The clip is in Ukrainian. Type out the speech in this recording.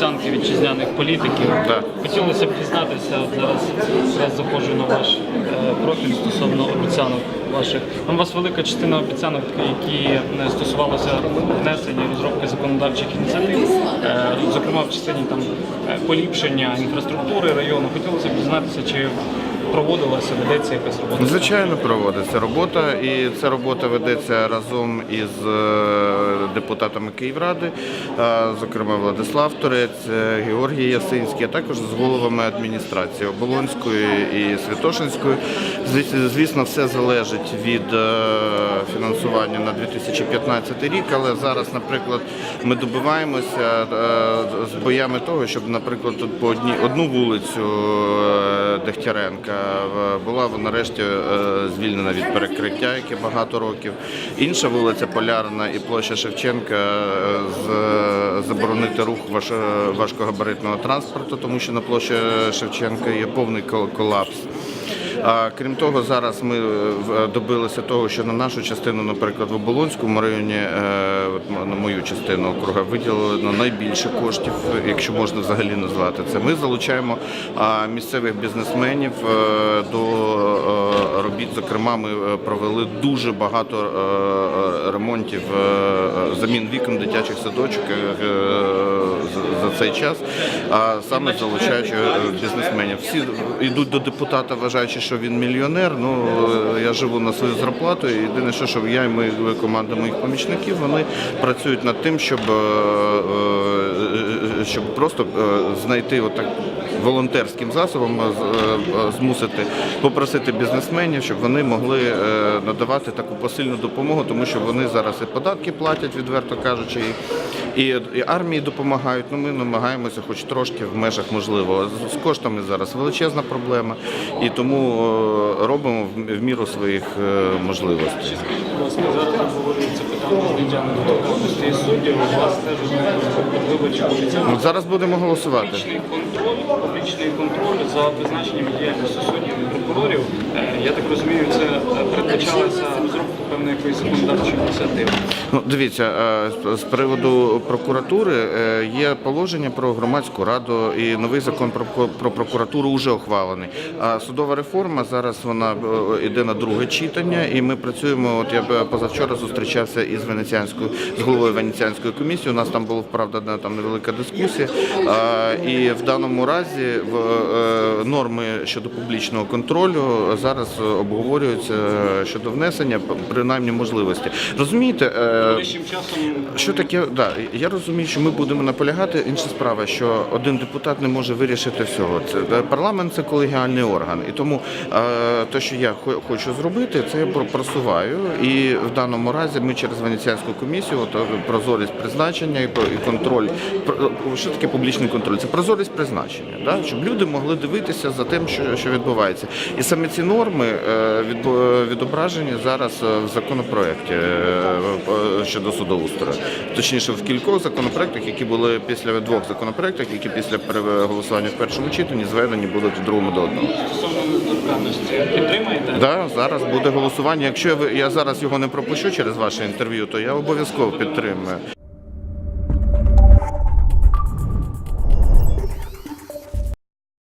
обіцянки вітчизняних політиків. Да. Хотілося б дізнатися, от зараз заходжу на ваш е, профіль стосовно обіцянок ваших. У вас велика частина обіцянок, які стосувалися внесення розробки законодавчих ініціатив, е, зокрема в частині там е, поліпшення інфраструктури району. Хотілося б дізнатися, чи проводилася, ведеться якась робота. Звичайно, проводиться робота, і ця робота ведеться разом із е, депутатами Київради, е, зокрема Владислав Турець, е, Георгій Ясинський, а також з головами адміністрації Оболонської і Святошинської. Звісно, все залежить від фінансування на 2015 рік, але зараз, наприклад, ми добиваємося з боями того, щоб, наприклад, тут по одній одну вулицю Дегтяренка в- була нарешті е, звільнена від перекриття, яке багато років. Інша вулиця Полярна і площа Шевченка е, заборонити рух важ- важкогабаритного транспорту, тому що на площі Шевченка є повний колапс. А крім того, зараз ми е, добилися того, що на нашу частину, наприклад, в Оболонському районі, е, на мою частину округа, виділено найбільше коштів, якщо можна взагалі назвати це. Ми залучаємо місцевих бізнесменів е, до е, робіт. Зокрема, ми е, провели дуже багато е, е, ремонтів е, е, замін вікон дитячих садочок е, цей час, а саме залучаючи е, бізнесменів. Всі йдуть до депутата, вважаючи, що він мільйонер. Ну е, я живу на свою зарплату. і Єдине, що, що я і мої команда моїх помічників вони працюють над тим, щоб, е, е, щоб просто е, знайти отак волонтерським засобом е, е, змусити попросити бізнесменів, щоб вони могли е, надавати таку посильну допомогу, тому що вони зараз і податки платять, відверто кажучи, і, і армії допомагають. Ну ми намагаємося, хоч трошки в межах можливого. З, з коштами зараз величезна проблема, і тому е, робимо в, в міру своїх е, можливостей. Зараз обговорюється питання недоторканності суддів. У вас теж виборчі. Ну, Зараз будемо голосувати. Публічний контроль, публічний контроль за призначенням діяльності суддів і прокурорів. Е, Я так розумію, це передбачалася розробка якоїсь законодавчої ініціативи. Ну, дивіться, е, з- приводу прокуратури е, є положення про громадську раду і новий закон про, про прокуратуру вже ухвалений. А судова реформа зараз вона е, йде на друге читання, і ми працюємо. От я позавчора зустрічався із венеціанською з головою венеціанської комісії. У нас там була правда там невелика дискусія. І в даному разі в норми щодо публічного контролю зараз обговорюються щодо внесення принаймні можливості. Розумієте, е, що таке? Да, я розумію, що ми будемо наполягати. Інша справа, що один депутат не може вирішити всього. Це е, парламент це колегіальний орган, і тому е, те, що я хочу зробити, це я просуваю. І в даному разі ми через венеціанську комісію, от, е, прозорість призначення і, контроль. Що таке публічний контроль? Це прозорість призначення, да? щоб люди могли дивитися за тим, що, що відбувається. І саме ці норми відбо- відображені зараз е, в законопроекті е, е, щодо судоустрою. Точніше, в кількох законопроектах, які були після двох законопроектів, які після голосування в першому читанні зведені будуть в другому до одного. підтримаєте? Да, зараз буде голосування. Якщо я я зараз його не пропущу через ваше інтерв'ю, то я обов'язково підтримую.